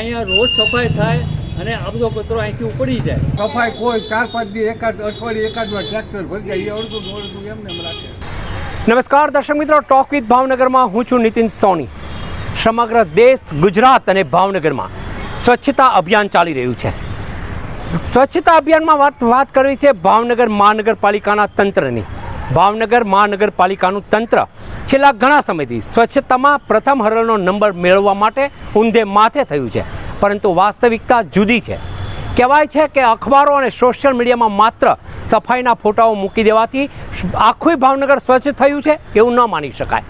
અહીંયા રોજ સફાઈ થાય અને આ બધો કચરો અહીંથી ઉપડી જાય. સફાઈ કોઈ ચાર પાંચ દિવસ એકાદ અઠવાડિયે એકાદ વાર ટ્રેક્ટર ભરી જાય એ અડધું અડધું એમને એમ રાખે. નમસ્કાર દર્શક મિત્રો ટોક વિથ ભાવનગરમાં હું છું નીતિન સોની. સમગ્ર દેશ ગુજરાત અને ભાવનગરમાં સ્વચ્છતા અભિયાન ચાલી રહ્યું છે. સ્વચ્છતા અભિયાનમાં વાત વાત કરવી છે ભાવનગર મહાનગરપાલિકાના તંત્રની. ભાવનગર મહાનગરપાલિકાનું તંત્ર છેલ્લા ઘણા સમયથી સ્વચ્છતામાં પ્રથમ હરણનો નંબર મેળવવા માટે ઊંધે માથે થયું છે. પરંતુ વાસ્તવિકતા જુદી છે. કહેવાય છે કે અખબારો અને સોશિયલ મીડિયામાં માત્ર સફાઈના ફોટાઓ મૂકી દેવાથી આખું ભાવનગર સ્વચ્છ થયું છે એવું ન માની શકાય.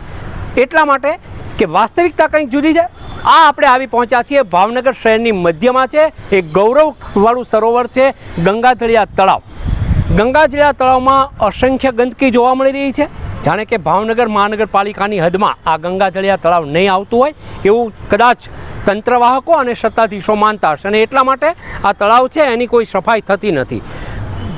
એટલા માટે કે વાસ્તવિકતા કંઈક જુદી છે. આ આપણે આવી પહોંચ્યા છીએ ભાવનગર શહેરની મધ્યમાં છે. એક ગૌરવવાળું સરોવર છે ગંગાજળિયા તળાવ. ગંગાજળિયા તળાવમાં અસંખ્ય ગંદકી જોવા મળી રહી છે. જાણે કે ભાવનગર મહાનગરપાલિકાની હદમાં આ ગંગાજળિયા તળાવ નહીં આવતું હોય એવું કદાચ તંત્રવાહકો અને સત્તાધીશો માનતા હશે. અને એટલા માટે આ તળાવ છે, એની કોઈ સફાઈ થતી નથી.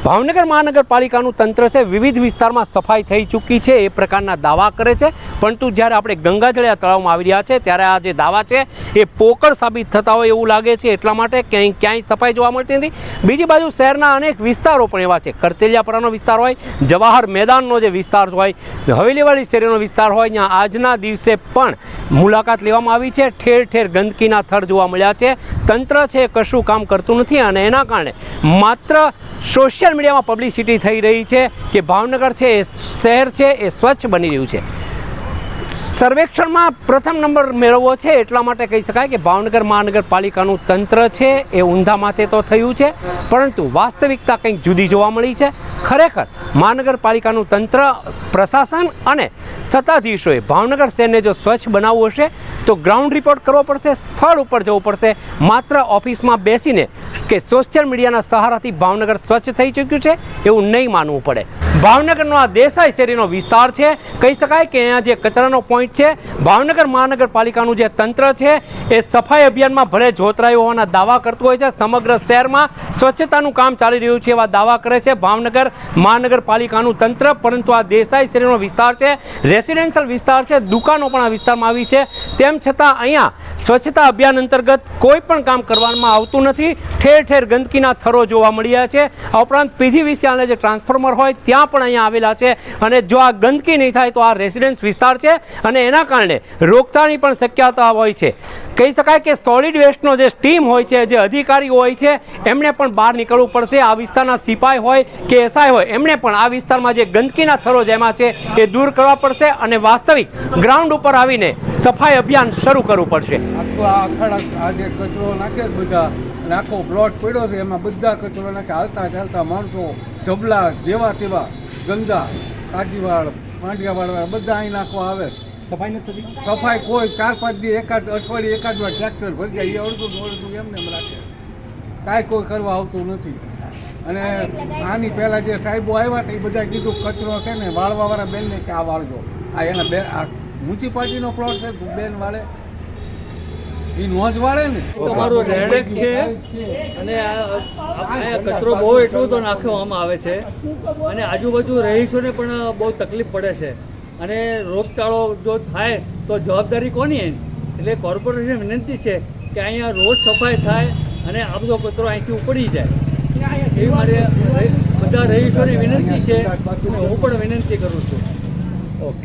ભાવનગર મહાનગરપાલિકાનું તંત્ર છે, વિવિધ વિસ્તારમાં સફાઈ થઈ ચૂકી છે, એ પ્રકારના દાવા કરે છે. પરંતુ જ્યારે આપણે ગંગાજળિયા તળાવમાં આવી રહ્યા છે, ત્યારે આ જે દાવા છે, એ પોકળ સાબિત થતા હોય એવું લાગે છે. એટલા માટે ક્યાંય ક્યાંય સફાઈ જોવા મળતી નથી. બીજી બાજુ શહેરના અનેક વિસ્તારો પણ એવા છે. કરચેલિયાપરાનો વિસ્તાર હોય, જવાહર મેદાનનો જે વિસ્તાર હોય હવેલીવાળી શેરીનો વિસ્તાર હોય, ત્યાં આજના દિવસે પણ મુલાકાત લેવામાં આવી છે. ઠેર ઠેર ગંદકીના થર જોવા મળ્યા છે. તંત્ર છે એ કશું કામ કરતું નથી અને એના કારણે માત્ર સોશિયલ મીડિયામાં પબ્લિસિટી થઈ રહી છે કે ભાવનગર છે એ શહેર છે, એ સ્વચ્છ બની રહ્યું છે. સર્વેક્ષણમાં પ્રથમ નંબર મેળવવો છે એટલા માટે કહી શકાય કે ભાવનગર મહાનગરપાલિકાનું તંત્ર છે, એ ઊંધા માથે તો થયું છે, પરંતુ વાસ્તવિકતા કંઈક જુદી જોવા મળી છે. ખરેખર મહાનગરપાલિકાનું તંત્ર, પ્રશાસન અને સત્તાધીશોએ ભાવનગર શહેરને જો સ્વચ્છ બનાવવું હશે, તો ગ્રાઉન્ડ રિપોર્ટ કરવો પડશે, સ્થળ ઉપર જવું પડશે. માત્ર ઓફિસમાં બેસીને કે સોશિયલ મીડિયાના સહારાથી ભાવનગર સ્વચ્છ થઈ ચૂક્યું છે, એવું નહીં માનવું પડે. ભાવનગરનો આ દેસાઈ શેરીનો વિસ્તાર છે. કહી શકાય કે અહીંયા જે કચરાનો પોઈન્ટ છે. ભાવનગર મહાનગરપાલિકાનું જે તંત્ર છે, એ સફાઈ અભિયાનમાં ભલે જોતરાયું હોવાના દાવા કરતું હોય છે, સમગ્ર શહેરમાં સ્વચ્છતાનું કામ ચાલી રહ્યું છે એવા દાવા કરે છે. ભાવનગર મહાનગરપાલિકાનું તંત્ર, પરંતુ આ દેસાઈ શ્રેણીનો વિસ્તાર છે, રેસિડેન્શિયલ વિસ્તાર છે, દુકાનો પણ આ વિસ્તારમાં આવી છે. તેમ છતાં અહીંયા સ્વચ્છતા અભિયાન અંતર્ગત કોઈ પણ કામ કરવામાં આવતું નથી. ઠેર ઠેર ગંદકીના થરો જોવા મળ્યા છે. આ ઉપરાંત પીજીવીસીઆરના જે ટ્રાન્સફોર્મર હોય ત્યાં પણ અહીંયા આવેલા છે અને જો આ ગંદકી નહીં થાય તો આ રેસિડેન્સ વિસ્તાર છે અને એના કારણે રોગચાળની પણ શક્યતા હોય છે. કહી શકાય કે સોલિડ વેસ્ટનો જે સ્ટીમ હોય છે, જે અધિકારીઓ હોય છે, એમણે પણ બહાર નીકળવું પડશે. આ વિસ્તારના સિપાઈ હોય કે એસઆઈ હોય, એમણે પણ આ વિસ્તારમાં જે ગંદકીના થરો જેમાં છે એ દૂર કરવા પડશે અને વાસ્તવિક ગ્રાઉન્ડ ઉપર આવીને સફાઈ અભિયાન શરૂ કરવું પડશે. આખું આ જે કચરો નાખે બધા અને આખો પ્લોટ પડ્યો છે એમાં બધા કચરો નાખે હાલતા ચાલતા માણસો ઢબલા જેવા તેવા ગંદા કાજીવાળ માંડિયાવાળ બધા અહીં નાખવા આવે સફાઈ નથી સફાઈ કોઈ ચાર પાંચ દી એકાદ અઠવાડિયે એકાદ વાર ટ્રેક્ટર ભરી જાય એ અડધું અડધું એમને એમ રાખે. કાંઈ કોઈ કરવા આવતું નથી. અને આની પહેલાં જે સાહેબો આવ્યા હતા એ બધા કીધું કચરો છે ને વાળવાવાળા બેનને કે આ વાળજો. આ એના બે આ મ્યુનિસિપાલિટીનો પ્લોટ છે બેન વાળે. એ નોંધ વાળે ને? તમારું રેડેક છે અને આ કચરો બહુ એટલો તો નાખવામાં આવે છે. અને આજુબાજુ રહીશોને પણ બહુ તકલીફ પડે છે. અને રોગચાળો જો થાય તો જવાબદારી કોની એની? એટલે કોર્પોરેશન વિનંતી છે કે અહીંયા રોજ સફાઈ થાય અને આ બધો કચરો અહીંથી ઉપડી જાય. એવી મારે બધા રહીશોને વિનંતી છે અને હું પણ વિનંતી કરું છું. ઓકે.